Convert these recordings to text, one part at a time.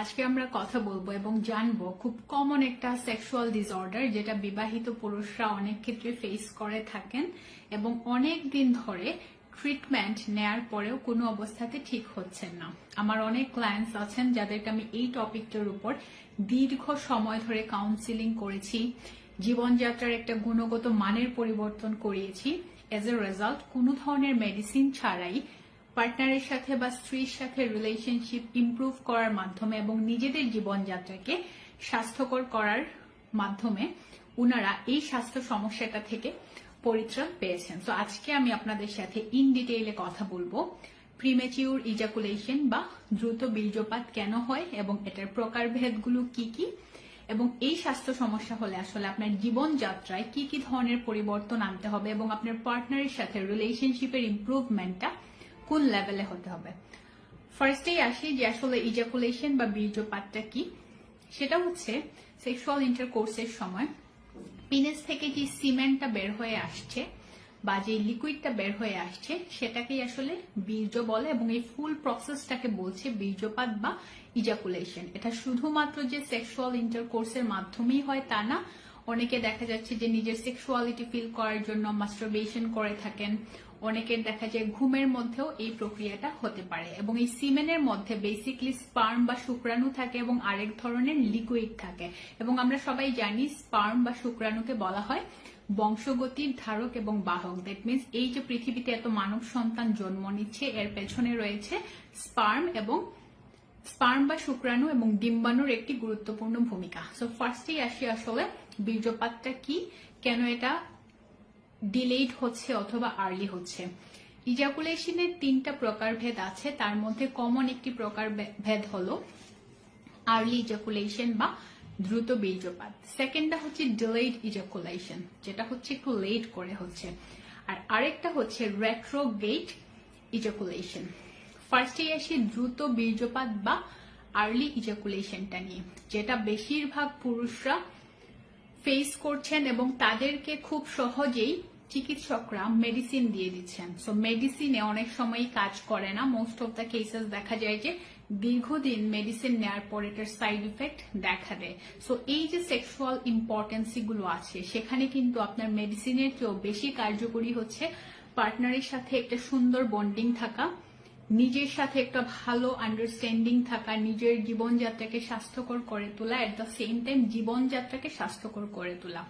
আজকে আমরা কথা বলব এবং জানব খুব কমন একটা সেক্সুয়াল ডিসঅর্ডার যেটা বিবাহিত পুরুষরা অনেক ক্ষেত্রে ফেস করে থাকেন এবং অনেক দিন ধরে ট্রিটমেন্ট নেয়ার পরেও কোনো অবস্থাতে ঠিক হচ্ছেন না। আমার অনেক ক্লায়েন্টস আছেন যাদেরকে আমি এই টপিকটার উপর দীর্ঘ সময় ধরে কাউন্সিলিং করেছি, জীবনযাত্রার একটা গুণগত মানের পরিবর্তন করিয়েছি। এজ এ রেজাল্ট কোনো ধরনের মেডিসিন ছাড়াই পার্টনারের সাথে বা স্ত্রীর সাথে রিলেশনশিপ ইমপ্রুভ করার মাধ্যমে এবং নিজেদের জীবনযাত্রাকে স্বাস্থ্যকর করার মাধ্যমে উনারা এই স্বাস্থ্য সমস্যাটা থেকে পরিত্রাণ পেয়েছেন। তো আজকে আমি আপনাদের সাথে ইন ডিটেইলে কথা বলব। প্রিমেচিউর ইজাকুলেশন বা দ্রুত বীর্যপাত কেন হয় এবং এটার প্রকারভেদগুলো কি কি? এবং এই স্বাস্থ্য সমস্যা হলে আসলে আপনার জীবনযাত্রায় কি কি ধরনের পরিবর্তন আনতে হবে এবং আপনার পার্টনারের সাথে রিলেশনশিপের ইমপ্রুভমেন্টটা কোন লেভেলে হতে হবে? ফার্স্টেই আসি যে আসলে ইজাকুলেশন বা বীর্যপাতটা কি? সেটা হচ্ছে সেক্সুয়াল ইন্টারকোর্সের সময় পিনেস থেকে যে সিমেন্টটা বের হয়ে আসছে বা যে লিকুইডটা বের হয়ে আসছে, সেটাকেই আসলে বীর্য বলে এবং এই ফুল প্রসেসটাকে বলছে বীর্যপাত বা ইজাকুলেশন এটা শুধুমাত্র যে সেক্সুয়াল ইন্টারকোর্সের মাধ্যমেই হয় তা না, অনেকে দেখা যাচ্ছে যে নিজের সেক্সুয়ালিটি ফিল করার জন্য মাস্টারবেশন করে থাকেন অনেকের দেখা যায় ঘুমের মধ্যেও এই প্রক্রিয়াটা হতে পারে এবং এই সিমেনের মধ্যে বেসিকলি স্পার্ম বা শুক্রাণু থাকে এবং আরেক ধরনের লিকুইড থাকে। এবং আমরা সবাই জানি স্পার্ম বা শুক্রাণুকে বলা হয় বংশগতির ধারক এবং বাহক। দ্যাট মিনস এই যে পৃথিবীতে এত মানব সন্তান জন্ম নিচ্ছে, এর পেছনে রয়েছে স্পার্ম এবং স্পার্ম বা শুক্রাণু এবং ডিম্বাণুর একটি গুরুত্বপূর্ণ ভূমিকা। সো ফার্স্টেই আসি আসলে বীর্যপাতটা কি? কেন এটা ডিলেইড হচ্ছে অথবা আর্লি হচ্ছে। ইজাকুলেশনের তিনটা প্রকারভেদ আছে, তার মধ্যে কমন একটি প্রকার ভেদ হলো আর্লি ইজাকুলেশন বা দ্রুত বীর্যপাত। সেকেন্ডটা হচ্ছে ডিলেইড ইজাকুলেশন যেটা হচ্ছে একটু লেট করে হচ্ছে। আর আরেকটা হচ্ছে রেট্রোগেট ইজাকুলেশন ফার্স্টে আসি দ্রুত বীর্যপাত বা আর্লি ইজাকুলেশনটা নিয়ে, যেটা বেশিরভাগ পুরুষরা ফেস করছেন এবং তাদেরকে খুব সহজেই চিকিৎসকরা মেডিসিন দিয়ে দিচ্ছেন। সো মেডিসিনে অনেক সময় কাজ করে না। মোস্ট অফ দ্য কেসেস দেখা যায় যে দীর্ঘদিন মেডিসিন নেওয়ার পর এটার সাইড ইফেক্ট দেখা দেয়। সো এই যে সেক্সুয়াল ইম্পর্টেন্সি গুলো আছে, সেখানে কিন্তু আপনার মেডিসিনের চেয়েও বেশি কার্যকরী হচ্ছে পার্টনারের সাথে একটা সুন্দর বন্ডিং থাকা। নিজের সাথে একটা ভালো আন্ডারস্ট্যান্ডিং থাকা, নিজের জীবনযাত্রাকে স্বাস্থ্যকর করে তোলা এট দ্য সেম টাইম জীবনযাত্রাকে স্বাস্থ্যকর করে তোলা।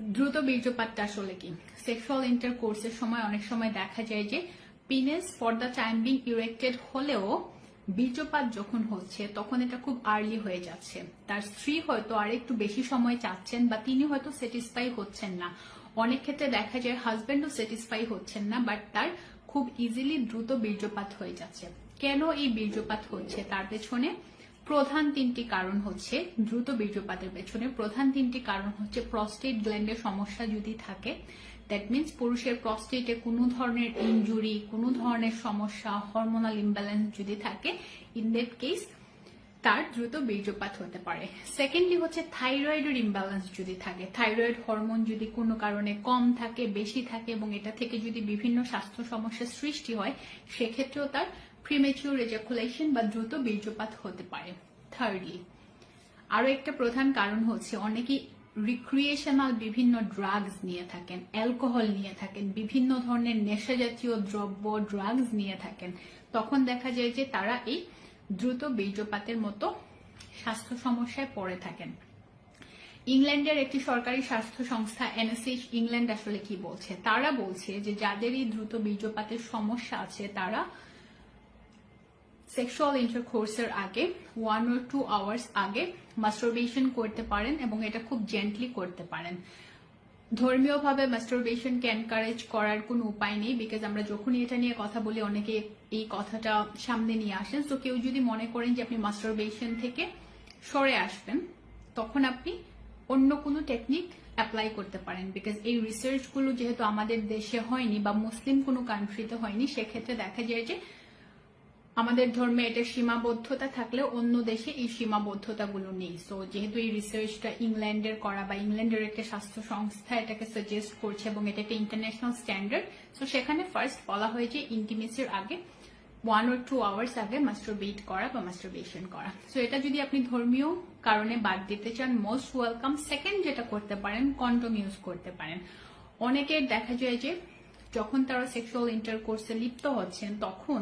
দ্রুত বীর্যপাতটা আসলে কি? সেক্সুয়াল ইন্টার কোর্সের সময় অনেক সময় দেখা যায় যে penis for the time being erected হলেও বীর্যপাত যখন হচ্ছে, তখন এটা খুব আর্লি হয়ে যাচ্ছে। তার স্ত্রী হয়তো আর একটু বেশি সময় চাচ্ছেন বা তিনি হয়তো স্যাটিসফাই হচ্ছেন না। অনেক ক্ষেত্রে দেখা যায় হাজব্যান্ডও স্যাটিসফাই হচ্ছেন না বাট তার খুব ইজিলি দ্রুত বীর্যপাত হয়ে যাচ্ছে। কেন এই বীর্যপাত হচ্ছে? তার পেছনে প্রধান তিনটি কারণ হচ্ছে দ্রুত বীর্যপাতের পেছনে। প্রধান তিনটি কারণ হচ্ছে প্রস্টেট গ্ল্যান্ডের সমস্যা যদি থাকে দ্যাট মিনস পুরুষের প্রস্টেটে কোনো ধরনের ইঞ্জুরি কোনো ধরনের সমস্যা হরমোনাল ইমব্যালেন্স যদি থাকে ইন দ্যাট কেস তার দ্রুত বীর্যপাত হতে পারে। সেকেন্ডলি হচ্ছে থাইরয়েডের ইমব্যালেন্স যদি থাকে থাইরয়েড হরমোন যদি কোনো কারণে কম থাকে, বেশি থাকে এবং এটা থেকে যদি বিভিন্ন স্বাস্থ্য সমস্যার সৃষ্টি হয়, সেক্ষেত্রেও তার প্রিমেচিউর এজাকুলেশন বা দ্রুত বীর্যপাত হতে পারে। থার্ডলি আরও একটা প্রধান কারণ হচ্ছে অনেকেই রিক্রিয়েশনাল বিভিন্ন ড্রাগস নিয়ে থাকেন অ্যালকোহল নিয়ে থাকেন, বিভিন্ন ধরনের নেশা জাতীয় দ্রব্য ড্রাগস নিয়ে থাকেন। তখন দেখা যায় যে তারা এই দ্রুত বীর্যপাতের মতো স্বাস্থ্য সমস্যায় পড়ে থাকেন। ইংল্যান্ডের একটি সরকারি স্বাস্থ্য সংস্থা, এনএসএইচ ইংল্যান্ড আসলে কি বলছে? তারা বলছে যে যাদেরই দ্রুত বীর্যপাতের সমস্যা আছে, তারা সেক্সুয়াল ইন্টারকোর্সের আগে ওয়ান ওর টু আওয়ার্স আগে মাস্টারবেশন করতে পারেন এবং এটা খুব জেন্টলি করতে পারেন। ধর্মীয়ভাবে মাস্টারবেশনকে এনকারেজ করার কোনো উপায় নেই বিকজ আমরা যখনই এটা নিয়ে কথা বলি, অনেকে এই কথাটা সামনে নিয়ে আসেন। তো কেউ যদি মনে করেন যে আপনি মাস্টারবেশন থেকে সরে আসবেন, তখন আপনি অন্য কোনো টেকনিক অ্যাপ্লাই করতে পারেন। বিকজ এই রিসার্চগুলো যেহেতু আমাদের দেশে হয়নি বা মুসলিম কোনো কান্ট্রিতে হয়নি, সেক্ষেত্রে দেখা যায় যে আমাদের ধর্মে এটা সীমাবদ্ধতা থাকলে অন্য দেশে এই সীমাবদ্ধতাগুলো নেই। সো যেহেতু এই রিসার্চটা ইংল্যান্ডের করা বা ইংল্যান্ডের একটা স্বাস্থ্য সংস্থা এটাকে সাজেস্ট করছে এবং এটা একটা ইন্টারন্যাশনাল স্ট্যান্ডার্ড সো সেখানে ফার্স্ট বলা হয়েছে ইন্টিমেসির আগে ওয়ান ওর টু আওয়ার্স আগে মাস্টারবেট করা বা মাস্টারবেশন করা। সো এটা যদি আপনি ধর্মীয় কারণে বাদ দিতে চান মোস্ট ওয়েলকাম সেকেন্ড যেটা করতে পারেন কন্ডম ইউজ করতে পারেন। অনেকের দেখা যায় যে যখন তারা সেক্সুয়াল ইন্টারকোর্সে লিপ্ত হচ্ছেন, তখন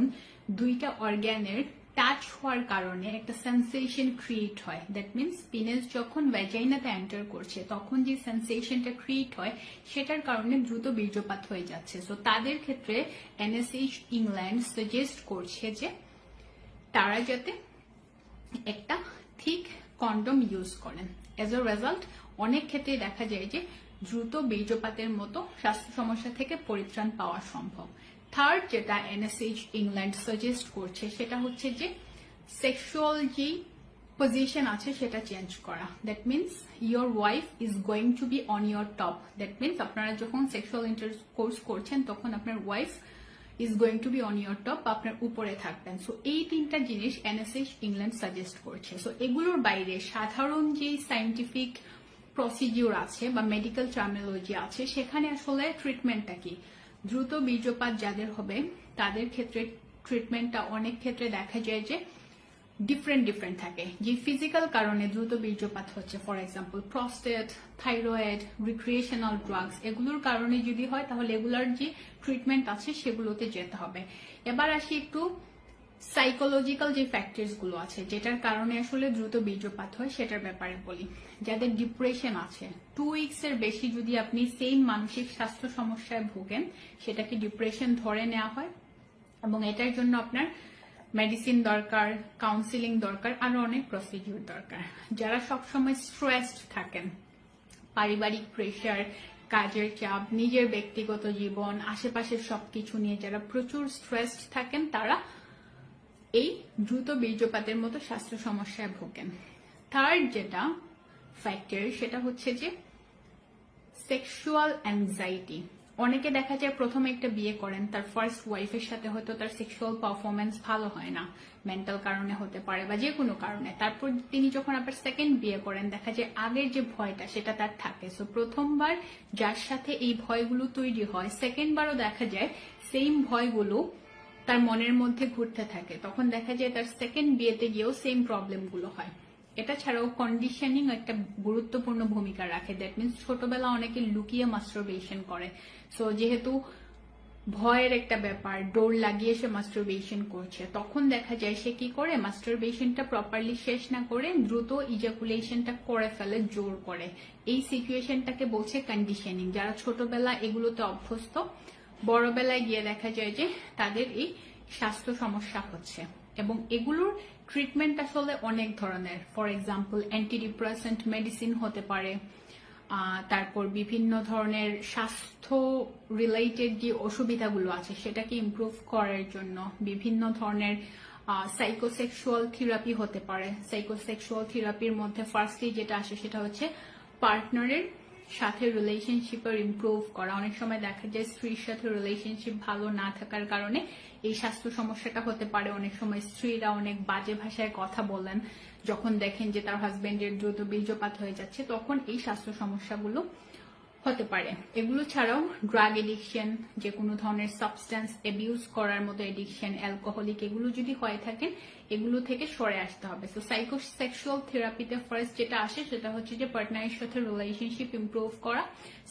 দুইটা অর্গ্যানের টাচ হওয়ার কারণে একটা সেন্সেশন ক্রিয়েট হয়। দ্যাট মিনস পিনেস যখন ভ্যাজাইনাতে এন্টার করছে, তখন যে সেন্সেশনটা ক্রিয়েট হয়, সেটার কারণে দ্রুত বীর্যপাত হয়ে যাচ্ছে। সো তাদের ক্ষেত্রে এনএসএইচ ইংল্যান্ড সাজেস্ট করছে যে তারা যাতে একটা ঠিক কন্ডম ইউজ করেন। এজ আ রেজাল্ট অনেক ক্ষেত্রে দেখা যায় যে দ্রুত বীর্যপাতের মতো স্বাস্থ্য সমস্যা থেকে পরিত্রাণ পাওয়া সম্ভব। থার্ড যেটা এনএসএইচ ইংল্যান্ড সাজেস্ট করছে, সেটা হচ্ছে যে সেক্সুয়াল যে পজিশন আছে, সেটা চেঞ্জ করা। That means your wife is going to be on your top that means আপনারা যখন সেক্সুয়াল ইন্টারকোর্স করছেন, তখন আপনার wife is going to be on your top আপনার উপরে থাকবেন। সো এই তিনটা জিনিস এনএসএইচ ইংল্যান্ড সাজেস্ট করছে। সো এগুলোর বাইরে সাধারণ যে সাইন্টিফিক প্রসিডিউর আছে বা মেডিকেল টার্মিনোলজি আছে, সেখানে আসলে ট্রিটমেন্টটা কি? দ্রুত বীর্যপাত যাদের হবে, তাদের ক্ষেত্রে ট্রিটমেন্টটা অনেক ক্ষেত্রে দেখা যায় যে ডিফারেন্ট ডিফারেন্ট থাকে। যে ফিজিক্যাল কারণে দ্রুত বীর্যপাত হচ্ছে for example prostate thyroid recreational drugs এগুলোর কারণে যদি হয়, তাহলে এগুলার যে ট্রিটমেন্ট আছে, সেগুলোতে যেতে হবে। এবার আসি একটু সাইকোলজিক্যাল যে ফ্যাক্টরসগুলো আছে, যেটার কারণে আসলে দ্রুত বীর্যপাত হয়, সেটার ব্যাপারে বলি। যাদের ডিপ্রেশন আছে টু উইকস এর বেশি যদি আপনি সেম মানসিক স্বাস্থ্য সমস্যায় ভোগেন, সেটাকে ডিপ্রেশন ধরে নেওয়া হয় এবং এটার জন্য আপনার মেডিসিন দরকার কাউন্সিলিং দরকার, আরও অনেক প্রসিডিউর দরকার। যারা সবসময় স্ট্রেসড থাকেন, পারিবারিক প্রেশার কাজের চাপ, নিজের ব্যক্তিগত জীবন, আশেপাশের সবকিছু নিয়ে যারা প্রচুর স্ট্রেসড থাকেন, তারা এই দ্রুত বীর্যপাতের মতো স্বাস্থ্য সমস্যায় ভোগেন। থার্ড যেটা ফ্যাক্টর সেটা হচ্ছে যে সেক্সুয়াল অ্যাংজাইটি অনেকে দেখা যায় প্রথমে একটা বিয়ে করেন, তার ফার্স্ট ওয়াইফের সাথে হয়তো তার সেক্সুয়াল পারফরমেন্স ভালো হয় না মেন্টাল কারণে হতে পারে বা যে কোনো কারণে। তারপর তিনি যখন আবার সেকেন্ড বিয়ে করেন, দেখা যায় আগের যে ভয়টা, সেটা তার থাকে। সো প্রথমবার যার সাথে এই ভয়গুলো তৈরি হয় সেকেন্ডবারও দেখা যায় সেম ভয়গুলো তার মনের মধ্যে ঘুরতে থাকে। তখন দেখা যায় তার সেকেন্ড বিয়েতে গিয়েও সেম প্রবলেমগুলো হয়। এটা ছাড়াও কন্ডিশনিং একটা গুরুত্বপূর্ণ ভূমিকা রাখে। দ্যাট মিনস ছোটবেলা অনেকে লুকিয়ে মাস্টারবেশন করে। সো যেহেতু ভয়ের একটা ব্যাপার ডোর লাগিয়ে সে মাস্টারবেশন করছে, তখন দেখা যায় সে কি করে? মাস্টারবেশনটা প্রপারলি শেষ না করে দ্রুত ইজাকুলেশনটা করে ফেলে, জোর করে। এই সিচুয়েশনটাকে বলছে কন্ডিশনিং যারা ছোটবেলা এগুলোতে অভ্যস্ত বড়বেলায় গিয়ে দেখা যায় যে তাদের এই স্বাস্থ্য সমস্যা হচ্ছে। এবং এগুলোর ট্রিটমেন্ট আসলে অনেক ধরনের। ফর এক্সাম্পল অ্যান্টিডিপ্রেসেন্ট মেডিসিন হতে পারে তারপর বিভিন্ন ধরনের স্বাস্থ্য রিলেটেড যে অসুবিধাগুলো আছে, সেটাকে ইমপ্রুভ করার জন্য বিভিন্ন ধরনের সাইকোসেক্সুয়াল থেরাপি হতে পারে। সাইকোসেক্সুয়াল থেরাপির মধ্যে ফার্স্টলি যেটা আসে সেটা হচ্ছে পার্টনারের সাথে রিলেশনশিপ ইমপ্রুভ করা। অনেক সময় দেখা যায় স্ত্রীর সাথে রিলেশনশিপ ভালো না থাকার কারণে এই স্বাস্থ্য সমস্যাটা হতে পারে। অনেক সময় স্ত্রীরা অনেক বাজে ভাষায় কথা বলেন। যখন দেখেন যে তার হাজবেন্ডের দ্রুত বীর্যপাত হয়ে যাচ্ছে, তখন এই স্বাস্থ্য সমস্যাগুলো হতে পারে। এগুলো ছাড়াও ড্রাগ এডিকশন যে কোনো ধরনের সাবস্টেন্স অ্যাবিউজ করার মতো এডিকশন অ্যালকোহলিক এগুলো যদি হয়ে থাকেন এগুলো থেকে সরে আসতে হবে। তো সাইকোসেক্সুয়াল থেরাপিতে ফার্স্ট যেটা আসে সেটা হচ্ছে যে পার্টনারের সাথে রিলেশনশিপ ইমপ্রুভ করা।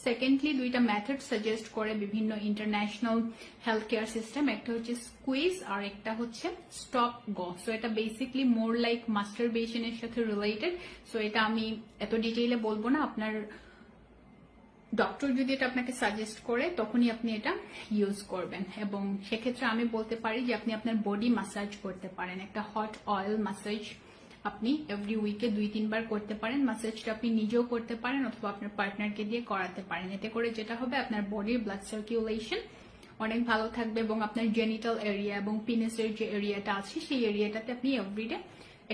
সেকেন্ডলি দুইটা মেথড সাজেস্ট করে বিভিন্ন ইন্টারন্যাশনাল হেলথ কেয়ার সিস্টেম একটা হচ্ছে স্কুইজ আর একটা হচ্ছে স্টপ গো সো এটা বেসিকলি মোর লাইক মাস্টার মাস্টারবেশনের সাথে রিলেটেড সো এটা আমি এত ডিটেইলে বলব না। আপনার ডক্টর যদি এটা আপনাকে সাজেস্ট করে, তখনই আপনি এটা ইউজ করবেন। এবং সেক্ষেত্রে আমি বলতে পারি যে আপনি আপনার বডি মাসাজ করতে পারেন। একটা হট অয়েল মাসাজ আপনি এভরি উইকে দুই, তিনবার করতে পারেন। মাসাজটা আপনি নিজেও করতে পারেন অথবা আপনার পার্টনারকে দিয়ে করাতে পারেন। এতে করে যেটা হবে, আপনার বডির ব্লাড সার্কুলেশন অনেক ভালো থাকবে এবং আপনার জেনিটাল এরিয়া এবং পিনেসের যে এরিয়াটা আছে, সেই এরিয়াটাতে আপনি এভরিডে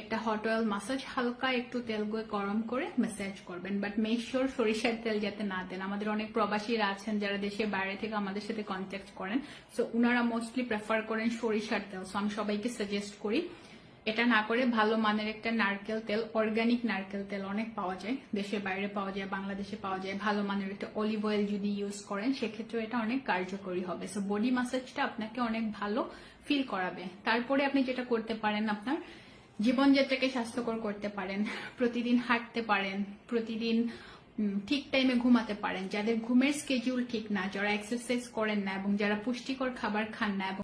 একটা হট অয়েল মাসাজ হালকা একটু তেল গয়ে গরম করে ম্যাসাজ করবেন। বাট মেক শিওর সরিষার তেল যাতে না দেন আমাদের অনেক প্রবাসীরা আছেন যারা দেশের বাইরে থেকে আমাদের সাথে কন্ট্যাক্ট করেন। সো উনারা মোস্টলি প্রেফার করেন সরিষার তেল। সো আমি সবাইকে সাজেস্ট করি, এটা না করে ভালো মানের একটা নারকেল তেল অর্গানিক নারকেল তেল অনেক পাওয়া যায়। দেশের বাইরে পাওয়া যায়, বাংলাদেশে পাওয়া যায়। ভালো মানের একটা অলিভ অয়েল যদি ইউজ করেন সেক্ষেত্রে এটা অনেক কার্যকরী হবে। সো বডি মাসাজটা আপনাকে অনেক ভালো ফিল করাবে। তারপরে আপনি যেটা করতে পারেন আপনার জীবনযাত্রাকে স্বাস্থ্যকর করতে পারেন, প্রতিদিন হাঁটতে পারেন, প্রতিদিন ঠিক টাইমে ঘুমাতে পারেন। যাদের ঘুমের স্কেডিউল ঠিক না, যারা এক্সারসাইজ করেন না এবং যারা পুষ্টিকর খাবার খান না এবং